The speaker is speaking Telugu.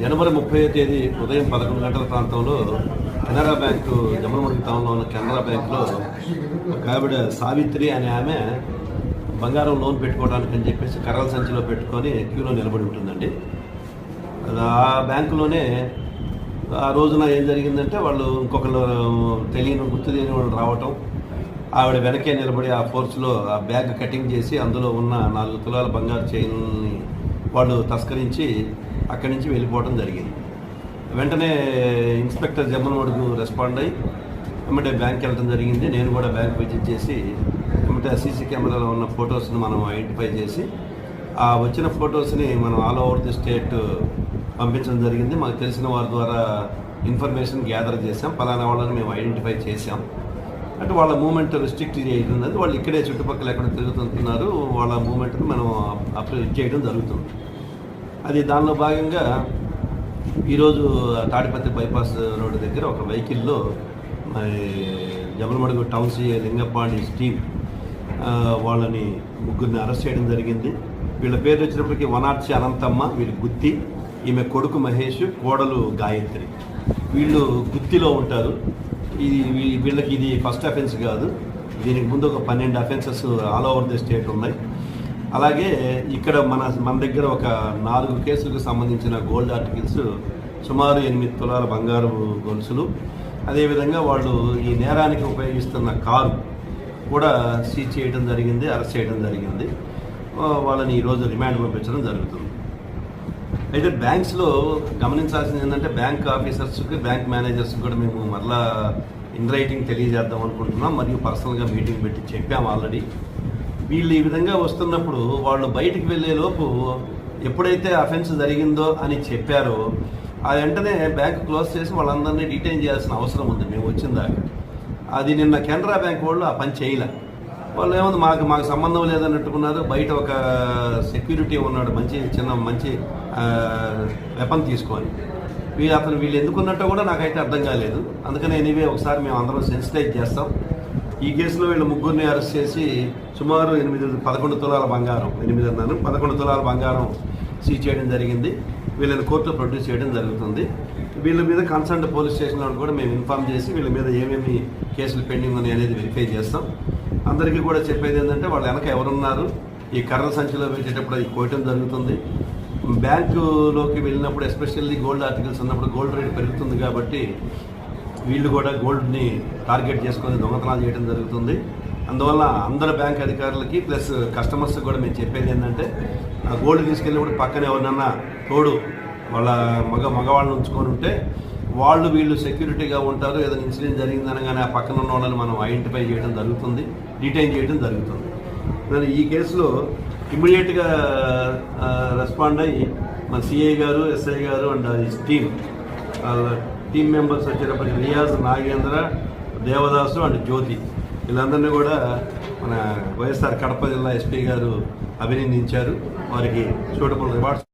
జనవరి ముప్పై తేదీ ఉదయం పదకొండు గంటల ప్రాంతంలో కెనరా బ్యాంకు జమ్మలమడుగు టౌన్లో ఉన్న కెనరా బ్యాంకులో ఒక ఆవిడ సావిత్రి అనే ఆమె బంగారం లోన్ పెట్టుకోవడానికి అని చెప్పేసి కర్రల సంచిలో పెట్టుకొని క్యూలో నిలబడి ఉంటుందండి. ఆ బ్యాంకులోనే ఆ రోజున ఏం జరిగిందంటే వాళ్ళు ఇంకొకరు తెలియని గుర్తు తెలియని వాళ్ళు రావటం ఆవిడ వెనకే నిలబడి ఆ ఫోర్స్లో ఆ బ్యాగ్ కటింగ్ చేసి అందులో ఉన్న నాలుగు తులాల బంగారు చైన్ని వాళ్ళు తస్కరించి అక్కడి నుంచి వెళ్ళిపోవడం జరిగింది. వెంటనే ఇన్స్పెక్టర్ జమ్మనోడుకు రెస్పాండ్ అయ్యి వెంబటే బ్యాంక్ వెళ్ళడం జరిగింది. నేను కూడా బ్యాంక్ విజిట్ చేసి వెంబటే సీసీ కెమెరాలో ఉన్న ఫొటోస్ని మనం ఐడెంటిఫై చేసి ఆ వచ్చిన ఫొటోస్ని మనం ఆల్ ఓవర్ ది స్టేట్ పంపించడం జరిగింది. మాకు తెలిసిన వారి ద్వారా ఇన్ఫర్మేషన్ గ్యాదర్ చేసాం పలానా వాళ్ళని మేము ఐడెంటిఫై చేసాం అంటే వాళ్ళ మూమెంట్ రిస్ట్రిక్ట్ చేయడం వాళ్ళు ఇక్కడే చుట్టుపక్కల ఎక్కడ తిరుగుతున్నారు వాళ్ళ మూమెంట్ని మనం అప్రోచ్ చేయడం జరుగుతుంది. అది దానిలో భాగంగా ఈరోజు తాడిపత్రి బైపాస్ రోడ్డు దగ్గర ఒక వెహికల్లో మరి Jammalamadugu town CI Lingapandi team వాళ్ళని ముగ్గురిని అరెస్ట్ చేయడం జరిగింది. వీళ్ళ పేరు వచ్చినప్పటికీ వనార్చి అనంతమ్మ వీళ్ళు గుత్తి ఈమె కొడుకు మహేష్ కోడలు గాయత్రి. వీళ్ళు గుత్తిలో ఉంటారు. ఇది వీళ్ళకి ఇది ఫస్ట్ అఫెన్స్ కాదు. దీనికి ముందు ఒక పన్నెండు offences all over the state ఉన్నాయి. అలాగే ఇక్కడ మన మన దగ్గర ఒక నాలుగు కేసులకు సంబంధించిన గోల్డ్ ఆర్టికల్స్ సుమారు ఎనిమిది తులాల బంగారు గొలుసులు. అదేవిధంగా వాళ్ళు ఈ నేరానికి ఉపయోగిస్తున్న కారు కూడా సీజ్ చేయడం జరిగింది అరెస్ట్ చేయడం జరిగింది. వాళ్ళని ఈరోజు రిమాండ్ పంపించడం జరుగుతుంది. అయితే బ్యాంక్స్లో గమనించాల్సింది ఏంటంటే బ్యాంక్ ఆఫీసర్స్కి బ్యాంక్ మేనేజర్స్కి కూడా మేము మరలా ఇన్ రైటింగ్ తెలియజేద్దాం అనుకుంటున్నాం. మరియు పర్సనల్గా మీటింగ్ పెట్టి చెప్పాం ఆల్రెడీ. వీళ్ళు ఈ విధంగా వస్తున్నప్పుడు వాళ్ళు బయటికి వెళ్ళేలోపు ఎప్పుడైతే అఫెన్స్ జరిగిందో అని చెప్పారో ఆ వెంటనే బ్యాంక్ క్లోజ్ చేసి వాళ్ళందరినీ డిటైన్ చేయాల్సిన అవసరం ఉంది. మేము వచ్చిన దాకా. అది నిన్న కెనరా బ్యాంక్ వాళ్ళు ఆ పని చేయలే. వాళ్ళు ఏముంది మాకు మాకు సంబంధం లేదన్నట్టుకున్నారు. బయట ఒక సెక్యూరిటీ ఉన్నాడు మంచి చిన్న మంచి వెపన్ తీసుకొని. వీళ్ళు అతను వీళ్ళు ఎందుకున్నట్టు కూడా నాకైతే అర్థం కాలేదు. అందుకని ఎనీవే ఒకసారి మేము అందరం సెన్సిటైజ్ చేస్తాం. ఈ కేసులో వీళ్ళు ముగ్గురిని అరెస్ట్ చేసి సుమారు ఎనిమిది పదకొండు తులాల బంగారం ఎనిమిది అన్నాను పదకొండు తులాల బంగారం సీజ్ చేయడం జరిగింది. వీళ్ళని కోర్టులో ప్రొడ్యూస్ చేయడం జరుగుతుంది. వీళ్ళ మీద కన్సర్న్ పోలీస్ స్టేషన్లో కూడా మేము ఇన్ఫామ్ చేసి వీళ్ళ మీద ఏమేమి కేసులు పెండింగ్ ఉన్నాయి అనేది వెరిఫై చేస్తాం. అందరికీ కూడా చెప్పేది ఏంటంటే వాళ్ళ వెనక ఎవరున్నారు? ఈ కర్ర సంచిలో పెట్టేటప్పుడు అది కోయటం జరుగుతుంది. బ్యాంకులోకి వెళ్ళినప్పుడు ఎస్పెషల్లీ గోల్డ్ ఆర్టికల్స్ ఉన్నప్పుడు గోల్డ్ రేట్ పెరుగుతుంది కాబట్టి వీళ్ళు కూడా గోల్డ్ని టార్గెట్ చేసుకొని దొంగతనాలు చేయడం జరుగుతుంది. అందువల్ల అందరు బ్యాంక్ అధికారులకి ప్లస్ కస్టమర్స్కి కూడా మేము చెప్పేది ఏంటంటే ఆ గోల్డ్ తీసుకెళ్ళినప్పుడు పక్కన ఎవరినన్నా తోడు వాళ్ళ మగ మగవాళ్ళని ఉంచుకొని ఉంటే వాళ్ళు వీళ్ళు సెక్యూరిటీగా ఉంటారు. ఏదైనా ఇన్సిడెంట్ జరిగిందనగానే ఆ పక్కన ఉన్న వాళ్ళని మనం ఐడెంటిఫై చేయడం జరుగుతుంది డిటైన్ చేయడం జరుగుతుంది. మరి ఈ కేసులో ఇమ్మీడియట్గా రెస్పాండ్ అయ్యి మన సిఐ గారు ఎస్ఐ గారు అండ్ టీమ్ టీమ్ మెంబర్స్ వచ్చేటప్పటికి రియాజ్ నాగేంద్ర దేవదాసు అండ్ జ్యోతి. వీళ్ళందరినీ కూడా మన వైఎస్ఆర్ కడప జిల్లా ఎస్పీ గారు అభినందించారు. వారికి సూటబుల్ రివార్డ్స్